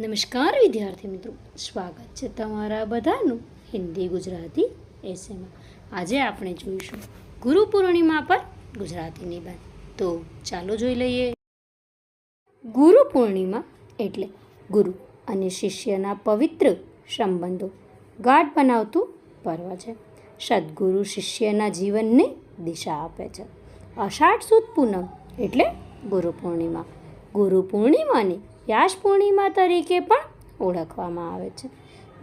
નમસ્કાર વિદ્યાર્થી મિત્રો, સ્વાગત છે તમારા બધાનું હિન્દી ગુજરાતી એસેમાં આજે આપણે જોઈશું ગુરુ પૂર્ણિમા પર ગુજરાતી નિબંધ. તો ચાલો જોઈ લઈએ. ગુરુ પૂર્ણિમા એટલે ગુરુ અને શિષ્યના પવિત્ર સંબંધો ગાઢ બનાવતું પર્વ છે. સદગુરુ શિષ્યના જીવનને દિશા આપે છે. અષાઢ સુદ પૂનમ એટલે ગુરુ પૂર્ણિમા. ગુરુ પૂર્ણિમાને વ્યાસ પૂર્ણિમા તરીકે પણ ઓળખવામાં આવે છે.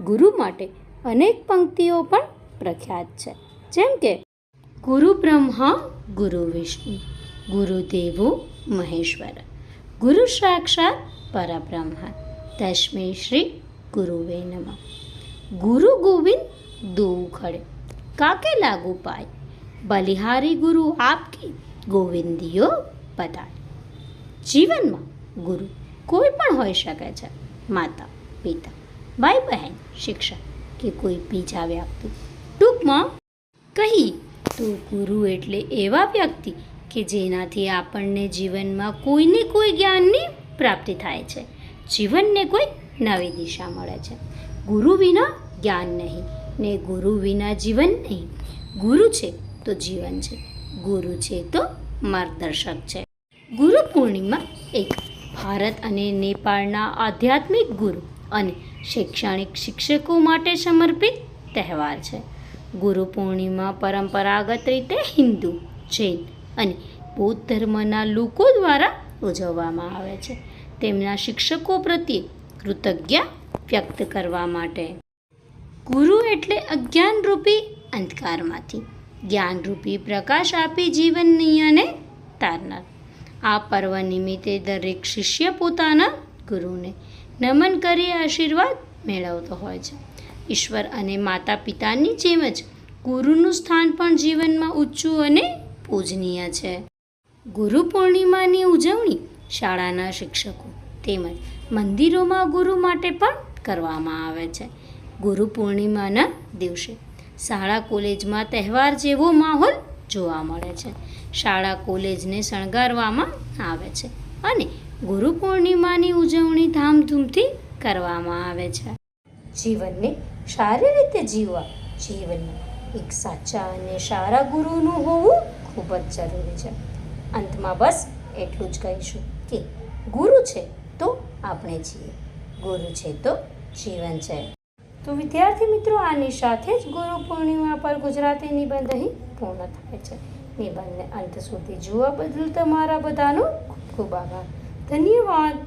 ગુરુ માટે અનેક પંક્તિઓ પણ પ્રખ્યાત છે. જેમ કે, ગુરુ બ્રહ્મા, ગુરુ વિષ્ણુ ગુરુદેવો મહેશ્વર, ગુરુ સાક્ષાત પરબ્રહ્મ તસ્મે શ્રી ગુરુવે નમઃ. ગુરુ ગોવિંદ દો ખડે કાકે લાગુ પાય, બલિહારી ગુરુ આપકી ગોવિંદીઓ બતાય જીવનમાં ગુરુ કોઈ પણ હોઈ શકે છે. માતા, પિતા, ભાઈ બહેન, શિક્ષક કે કોઈ બીજા વ્યક્તિ. ટૂંકમાં કહી, તો ગુરુ એટલે એવા વ્યક્તિ કે જેનાથી આપણને જીવનમાં કોઈને કોઈ જ્ઞાનની પ્રાપ્તિ થાય છે. જીવનને કોઈ નવી દિશા મળે છે. ગુરુ વિના જ્ઞાન નહીં ને ગુરુ વિના જીવન નહીં. ગુરુ છે તો જીવન છે. ગુરુ છે તો માર્ગદર્શક છે. ગુરુ પૂર્ણિમા એક ભારત અને નેપાળના આધ્યાત્મિક ગુરુ અને શૈક્ષણિક શિક્ષકો માટે સમર્પિત તહેવાર છે. ગુરુ પૂર્ણિમા પરંપરાગત રીતે હિન્દુ, જૈન અને બૌદ્ધ ધર્મના લોકો દ્વારા ઉજવવામાં આવે છે. તેમના શિક્ષકો પ્રત્યે કૃતજ્ઞ વ્યક્ત કરવા માટે. ગુરુ એટલે અજ્ઞાનરૂપી અંધકારમાંથી. જ્ઞાનરૂપી પ્રકાશ આપી જીવન નિયને તારનાર આ પર્વ નિમિત્તે દરેક શિષ્ય પોતાના ગુરુને નમન કરી આશીર્વાદ મેળવતો હોય છે. ઈશ્વર અને માતા પિતાની જેમ જ ગુરુનું સ્થાન પણ જીવનમાં ઊંચું અને પૂજનીય છે. ગુરુ પૂર્ણિમાની ઉજવણી શાળાના શિક્ષકો તેમજ મંદિરોમાં ગુરુ માટે પણ કરવામાં આવે છે. ગુરુ પૂર્ણિમાના દિવસે શાળા કોલેજમાં તહેવાર જેવો માહોલ જોવા મળે છે. શાળા, કોલેજને શણગારવામાં આવે છે અને ગુરુ પૂર્ણિમાની ઉજવણી ધામધૂમથી કરવામાં આવે છે. જીવનને સારી રીતે જીવવા જીવનમાં એક સાચા અને સારા ગુરુનું હોવું ખૂબ જ જરૂરી છે. અંતમાં બસ એટલું જ કહીશું કે ગુરુ છે તો આપણે છીએ ગુરુ છે તો જીવન છે. તો વિદ્યાર્થી મિત્રો, આની સાથે જ ગુરુ પૂર્ણિમા પર ગુજરાતી નિબંધ અહીં પૂર્ણ થાય છે. નિબંધને અંત સુધી જોવા બદલ તમારા બધાનો ખૂબ ખૂબ આભાર. ધન્યવાદ.